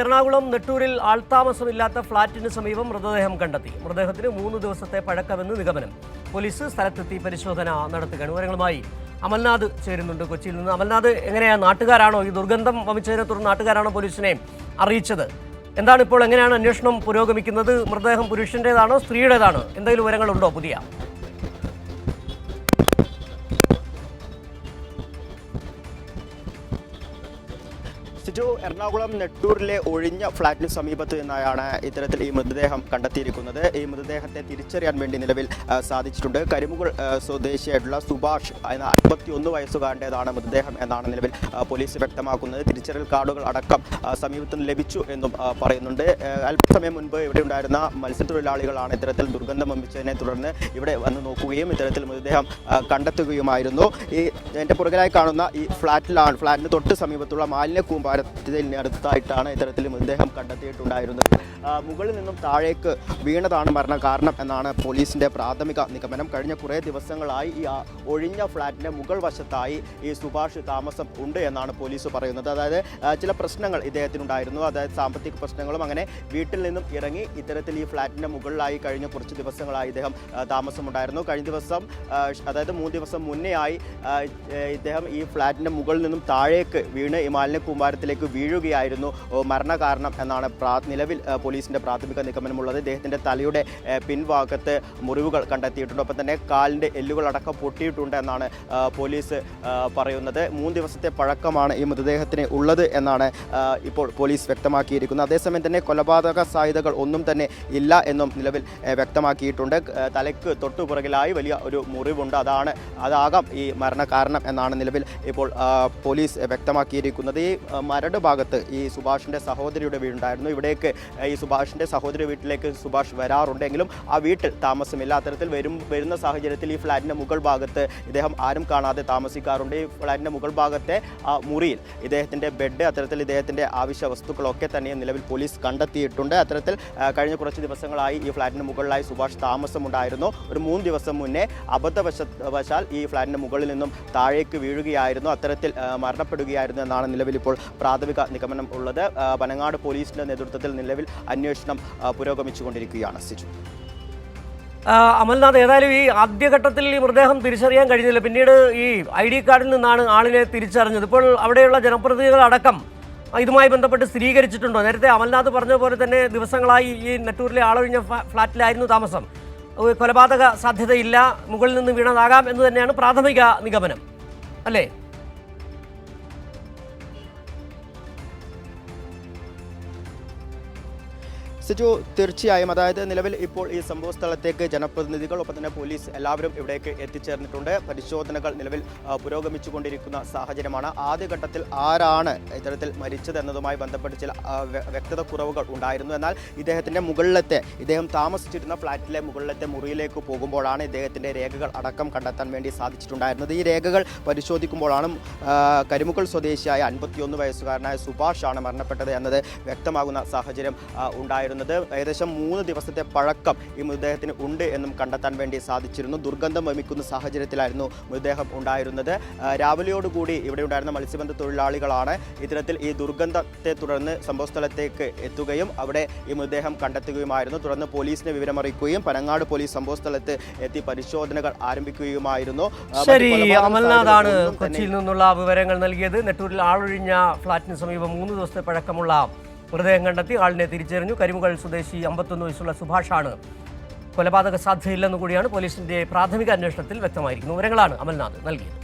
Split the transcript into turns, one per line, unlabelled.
എറണാകുളം നെട്ടൂരിൽ ആൾതാമസമില്ലാത്ത ഫ്ളാറ്റിന് സമീപം മൃതദേഹം കണ്ടെത്തി. മൃതദേഹത്തിന് മൂന്ന് ദിവസത്തെ പഴക്കമെന്ന് നിഗമനം. പോലീസ് സ്ഥലത്തെത്തി പരിശോധന നടത്തുകയാണ്. വിവരങ്ങളുമായി അമൽനാഥ് ചേരുന്നുണ്ട് കൊച്ചിയിൽ നിന്ന്. അമൽനാഥ് എങ്ങനെയാണ് നാട്ടുകാരാണോ? ഈ ദുർഗന്ധം വമിച്ചതിനെ തുടർന്ന് നാട്ടുകാരാണോ പോലീസിനെ അറിയിച്ചത്? എന്താണ് ഇപ്പോൾ എങ്ങനെയാണ് അന്വേഷണം പുരോഗമിക്കുന്നത്? മൃതദേഹം പുരുഷന്റേതാണോ സ്ത്രീയുടേതാണോ? എന്തെങ്കിലും വിവരങ്ങളുണ്ടോ പുതിയ?
സിജു എറണാകുളം നെട്ടൂരിലെ ഒഴിഞ്ഞ ഫ്ളാറ്റിന് സമീപത്ത് നിന്നായാണ് ഇത്തരത്തിൽ ഈ മൃതദേഹം കണ്ടെത്തിയിരിക്കുന്നത്. ഈ മൃതദേഹത്തെ തിരിച്ചറിയാൻ വേണ്ടി നിലവിൽ സാധിച്ചിട്ടുണ്ട്. കരിമുകൾ സ്വദേശിയായിട്ടുള്ള സുഭാഷ് എന്ന അൻപത്തിയൊന്ന് വയസ്സുകാരന്റെതാണ് മൃതദേഹം എന്നാണ് നിലവിൽ പോലീസ് വ്യക്തമാക്കുന്നത്. തിരിച്ചറിയൽ കാർഡുകൾ അടക്കം സമീപത്ത് നിന്ന് ലഭിച്ചു എന്നും പറയുന്നുണ്ട്. അല്പസമയം മുൻപ് ഇവിടെ ഉണ്ടായിരുന്ന മത്സ്യത്തൊഴിലാളികളാണ് ഇത്തരത്തിൽ ദുർഗന്ധം വമിച്ചതിനെ തുടർന്ന് ഇവിടെ വന്ന് നോക്കുകയും ഇത്തരത്തിൽ മൃതദേഹം കണ്ടെത്തുകയുമായിരുന്നു. ഈ എന്റെ പുറകിലായി കാണുന്ന ഈ ഫ്ലാറ്റിലാണ് ഫ്ലാറ്റിന് തൊട്ട് സമീപത്തുള്ള മാലിന്യ കൂമ്പാരത്തിന് അടുത്തായിട്ടാണ് ഇത്തരത്തിൽ മൃതദേഹം കണ്ടെത്തിയിട്ടുണ്ടായിരുന്നത്. മുകളിൽ നിന്നും താഴേക്ക് വീണതാണ് മരണ കാരണം എന്നാണ് പോലീസിന്റെ പ്രാഥമിക നിഗമനം. കഴിഞ്ഞ കുറേ ദിവസങ്ങളായി ഈ ഒഴിഞ്ഞ ഫ്ളാറ്റിന്റെ മുകൾ വശത്തായി ഈ സുഭാഷ് താമസം ഉണ്ട് എന്നാണ് പോലീസ് പറയുന്നത്. അതായത് ചില പ്രശ്നങ്ങൾ ഇദ്ദേഹത്തിനുണ്ടായിരുന്നു. അതായത് സാമ്പത്തിക പ്രശ്നങ്ങളും അങ്ങനെ വീട്ടിൽ നിന്നും ഇറങ്ങി ഇത്തരത്തിൽ ഈ ഫ്ളാറ്റിന്റെ മുകളിലായി കഴിഞ്ഞ കുറച്ച് ദിവസങ്ങളായി ഇദ്ദേഹം താമസമുണ്ടായിരുന്നു. കഴിഞ്ഞ ദിവസം അതായത് മൂന്ന് ദിവസം മുന്നേ ആയി ആ, ഇദ്ദേഹം ഈ ഫ്ളാറ്റിന്റെ മുകളിൽ നിന്നും താഴേക്ക് വീണ് ഈ മാലിന്യ കൂമ്പാരത്തിലേക്ക് വീഴുകയായിരുന്നു മരണ മരണകാരണം എന്നാണ് നിലവിൽ പോലീസിന്റെ പ്രാഥമിക നിഗമനമുള്ളത്. ഇദ്ദേഹത്തിന്റെ തലയുടെ പിൻഭാഗത്ത് മുറിവുകൾ കണ്ടെത്തിയിട്ടുണ്ട്. ഒപ്പം തന്നെ കാലിന്റെ എല്ലുകളടക്കം പൊട്ടിയിട്ടുണ്ട് എന്നാണ് പോലീസ് പറയുന്നത്. മൂന്ന് ദിവസത്തെ പഴക്കമാണ് ഈ മൃതദേഹത്തിന് ഉള്ളത് എന്നാണ് ഇപ്പോൾ പോലീസ് വ്യക്തമാക്കിയിരിക്കുന്നത്. അതേസമയം തന്നെ കൊലപാതക സാധ്യതകൾ ഒന്നും തന്നെ ഇല്ല എന്നും നിലവിൽ വ്യക്തമാക്കിയിട്ടുണ്ട്. തലയ്ക്ക് തൊട്ടുപുറകിലായി വലിയ ഒരു മുറിവുണ്ട്. അതാണ് അതാകാം ഈ മരണ കാരണം എന്നാണ് നിലവിൽ ഇപ്പോൾ പോലീസ് വ്യക്തമാക്കിയിരിക്കുന്നത്. ഈ മരട് ഭാഗത്ത് ഈ സുഭാഷിന്റെ സഹോദരിയുടെ വീടുണ്ടായിരുന്നു. ഇവിടേക്ക് ഈ സുഭാഷിന്റെ സഹോദര വീട്ടിലേക്ക് സുഭാഷ് വരാറുണ്ടെങ്കിലും ആ വീട്ടിൽ താമസമില്ല. അത്തരത്തിൽ വരും വരുന്ന സാഹചര്യത്തിൽ ഈ ഫ്ലാറ്റിന്റെ മുകൾ ഭാഗത്ത് ഇദ്ദേഹം ആരും കാണാതെ താമസിക്കാറുണ്ട്. ഈ ഫ്ലാറ്റിന്റെ മുകൾ ഭാഗത്തെ ആ മുറിയിൽ ഇദ്ദേഹത്തിന്റെ ബെഡ് അത്തരത്തിൽ ഇദ്ദേഹത്തിന്റെ ആവശ്യ വസ്തുക്കളൊക്കെ തന്നെ നിലവിൽ പോലീസ് കണ്ടെത്തിയിട്ടുണ്ട്. അത്തരത്തിൽ കഴിഞ്ഞ കുറച്ച് ദിവസങ്ങളായി ഈ ഫ്ലാറ്റിന് മുകളിലായി സുഭാഷ് താമസമുണ്ടായിരുന്നു. ഒരു മൂന്ന് ദിവസം മുന്നേ അബദ്ധവശ വശാൽ ഈ ഫ്ലാറ്റിന്റെ മുകളിൽ നിന്നും താഴേക്ക് വീഴുകയായിരുന്നു. അത്തരത്തിൽ മരണപ്പെടുകയായിരുന്നു എന്നാണ് നിലവിൽ ഇപ്പോൾ പ്രാഥമിക നിഗമനം ഉള്ളത്. പനങ്ങാട് പോലീസിന്റെ നേതൃത്വത്തിൽ നിലവിൽ അന്വേഷണം പുരോഗമിച്ചുകൊണ്ടിരിക്കുകയാണ്. സിജു.
അമൽനാഥ് ഏതായാലും ഈ ആദ്യഘട്ടത്തിൽ ഈ മൃതദേഹം തിരിച്ചറിയാൻ കഴിഞ്ഞില്ല. പിന്നീട് ഈ ഐ ഡി കാർഡിൽ നിന്നാണ് ആളിനെ തിരിച്ചറിഞ്ഞത്. ഇപ്പോൾ അവിടെയുള്ള ജനപ്രതിനിധികൾ അടക്കം ഇതുമായി ബന്ധപ്പെട്ട് സ്ഥിരീകരിച്ചിട്ടുണ്ടോ? നേരത്തെ അമൽനാഥ് പറഞ്ഞ പോലെ തന്നെ ദിവസങ്ങളായി ഈ നെട്ടൂരിലെ ആളൊഴിഞ്ഞ ഫ്ളാറ്റിലായിരുന്നു താമസം. കൊലപാതക സാധ്യതയില്ല. മുകളിൽ നിന്ന് വീണതാകാം എന്ന് തന്നെയാണ് പ്രാഥമിക നിഗമനം. അല്ലേ?
സിജു തീർച്ചയായും അതായത് നിലവിൽ ഇപ്പോൾ ഈ സംഭവ സ്ഥലത്തേക്ക് ജനപ്രതിനിധികൾ ഒപ്പം തന്നെ പോലീസ് എല്ലാവരും ഇവിടേക്ക് എത്തിച്ചേർന്നിട്ടുണ്ട്. പരിശോധനകൾ നിലവിൽ പുരോഗമിച്ചുകൊണ്ടിരിക്കുന്ന സാഹചര്യമാണ്. ആദ്യഘട്ടത്തിൽ ആരാണ് ഇത്തരത്തിൽ മരിച്ചത് എന്നതുമായി ബന്ധപ്പെട്ട് ചില വ്യക്തത കുറവുകൾ ഉണ്ടായിരുന്നു. എന്നാൽ ഇദ്ദേഹത്തിന്റെ മുകളിലത്തെ ഇദ്ദേഹം താമസിച്ചിരുന്ന ഫ്ളാറ്റിലെ മുകളിലത്തെ മുറിയിലേക്ക് പോകുമ്പോഴാണ് ഇദ്ദേഹത്തിന്റെ രേഖകൾ അടക്കം കണ്ടെത്താൻ വേണ്ടി സാധിച്ചിട്ടുണ്ടായിരുന്നത്. ഈ രേഖകൾ പരിശോധിക്കുമ്പോഴാണ് കരിമുക്കൾ സ്വദേശിയായ അൻപത്തിയൊന്ന് വയസ്സുകാരനായ സുഭാഷാണ് മരണപ്പെട്ടത് എന്നത് വ്യക്തമാകുന്ന സാഹചര്യം ആ, ഉണ്ടായിരുന്നത് ഏകദേശം മൂന്ന് ദിവസത്തെ പഴക്കം ഈ മൃതദേഹത്തിന് ഉണ്ട് എന്നും കണ്ടെത്താൻ വേണ്ടി സാധിച്ചിരുന്നു. ദുർഗന്ധം വമിക്കുന്ന സാഹചര്യത്തിലായിരുന്നു മൃതദേഹം ഉണ്ടായിരുന്നത്. രാവിലെയോടുകൂടി ഇവിടെ ഉണ്ടായിരുന്ന മത്സ്യബന്ധ തൊഴിലാളികളാണ് ഇത്തരത്തിൽ ഈ ദുർഗന്ധത്തെ തുടർന്ന് സംഭവസ്ഥലത്തേക്ക് എത്തുകയും അവിടെ ഈ മൃതദേഹം കണ്ടെത്തുകയുമായിരുന്നു. തുടർന്ന് പോലീസിനെ വിവരമറിയിക്കുകയും പനങ്ങാട് പോലീസ് സംഭവസ്ഥലത്ത് എത്തി പരിശോധനകൾ ആരംഭിക്കുകയുമായിരുന്നു.
ശരി അമൽനാഥാണ് കൊച്ചിയിൽ നിന്നുള്ള വിവരങ്ങൾ നൽകിയത്. നെട്ടൂരിൽ ആളൊഴിഞ്ഞ ഫ്ളാറ്റിന് സമീപം മൂന്ന് ദിവസത്തെ പഴക്കമുള്ള മൃതദേഹം കണ്ടെത്തി ആളിനെ തിരിച്ചറിഞ്ഞു. കരിമുകൾ സ്വദേശി അമ്പത്തൊന്ന് വയസ്സുള്ള സുഭാഷാണ് കൊലപാതക സാധ്യതയില്ലെന്നു കൂടിയാണ് പോലീസിന്റെ പ്രാഥമിക അന്വേഷണത്തിൽ വ്യക്തമായിരിക്കുന്നത് വിവരങ്ങളാണ് അമൽനാഥ് നൽകിയത്.